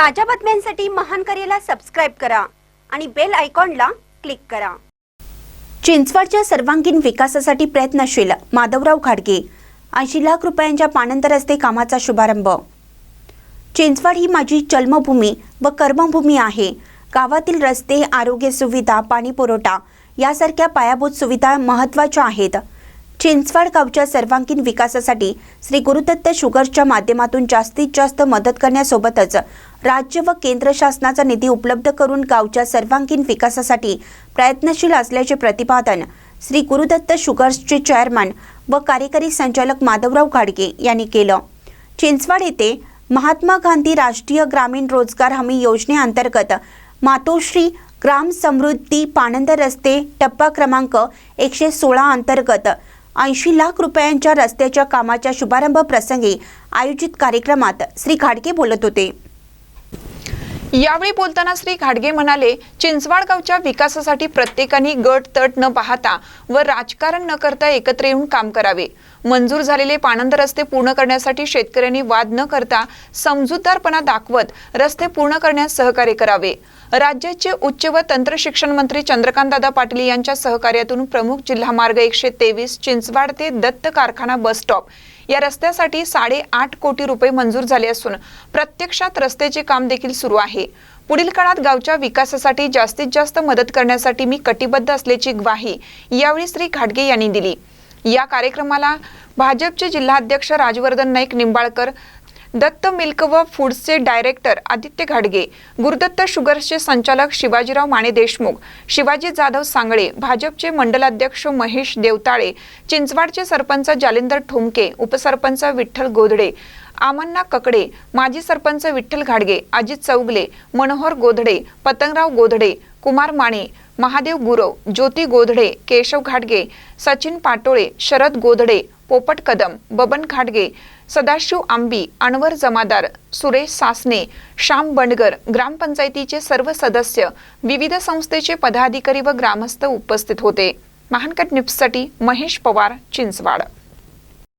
ताज्या बातम्यांसाठी महान करेला सबस्क्राईब करा आणि बेल आयकॉनला क्लिक करा. चिंचवडच्या सर्वांगीण विकासासाठी प्रयत्नशील माधवराव घाडगे ऐंशी लाख रुपयांच्या पाणंद रस्ते कामाचा शुभारंभ. चिंचवड ही माझी जन्मभूमी व कर्मभूमी आहे. गावातील रस्ते आरोग्य सुविधा पाणी पुरवठा यासारख्या पायाभूत सुविधा महत्त्वाच्या आहेत. चिंचवड गावच्या सर्वांगीण विकासासाठी श्री गुरुदत्त शुगर्सच्या माध्यमातून जास्तीत जास्त मदत करण्यासोबतच राज्य व केंद्र शासनाचा निधी उपलब्ध करून गावच्या सर्वांगीण विकासासाठी प्रयत्नशील असल्याचे प्रतिपादन श्री गुरुदत्त शुगर्सचे चेअरमन व कार्यकारी संचालक माधवराव घाडगे यांनी केलं. चिंचवड येथे महात्मा गांधी राष्ट्रीय ग्रामीण रोजगार हमी योजनेअंतर्गत मातोश्री ग्राम समृद्धी पाणंद रस्ते टप्पा क्रमांक एकशे सोळा अंतर्गत ऐंशी लाख रुपयांच्या रस्त्याच्या कामाच्या शुभारंभ प्रसंगी आयोजित कार्यक्रमात श्री खाडके बोलत होते. यावेळी बोलताना श्री घाडगे म्हणाले चिंचवाड गावच्या विकासासाठी प्रत्येकाने गट तट न पाहता व राजकारण न करता एकत्र येऊन काम करावे. मंजूर झालेले पाणंद रस्ते पूर्ण करण्यासाठी शेतकऱ्यांनी वाद न करता समजूतदारपणा दाखवत रस्ते पूर्ण करण्यास सहकार्य करावे. राज्याचे उच्च व तंत्र शिक्षण मंत्री चंद्रकांतदादा पाटील यांच्या सहकार्यातून प्रमुख जिल्हा मार्ग एकशे तेवीस चिंचवाड ते दत्त कारखाना बस स्टॉप या रस्त्यासाठी साडेआठ कोटी रुपये मंजूर झाले असून प्रत्यक्षात रस्त्याचे काम देखील सुरू आहे. पुढील काळात गावच्या विकासासाठी जास्तीत जास्त मदत करण्यासाठी मी कटिबद्ध असल्याची ग्वाही यावेळी श्री घाटगे यांनी दिली. या कार्यक्रमाला भाजपचे जिल्हाध्यक्ष राजवर्धन नाईक निंबाळकर दत्त मिल्क व फूड्सचे डायरेक्टर आदित्य घाडगे गुरुदत्त शुगर्सचे संचालक शिवाजीराव माने देशमुख शिवाजी जाधव सांगळे भाजपचे मंडलाध्यक्ष महेश देवताळे चिंचवाडचे सरपंच जालिंदर ठोमके उपसरपंच विठ्ठल गोधडे आमन्ना ककडे माजी सरपंच विठ्ठल घाडगे अजित चौगले मनोहर गोधडे पतंगराव गोधडे कुमार माने महादेव गुरव ज्योती गोधडे केशव घाटगे सचिन पाटोळे शरद गोधडे पोपट कदम बबन घाटगे सदाशिव आंबी अनवर जमादार सुरेश सासने श्याम बंडगर ग्रामपंचायतीचे सर्व सदस्य विविध संस्थेचे पदाधिकारी व ग्रामस्थ उपस्थित होते. महानकट न्यूजसाठी महेश पवार चिंचवाड.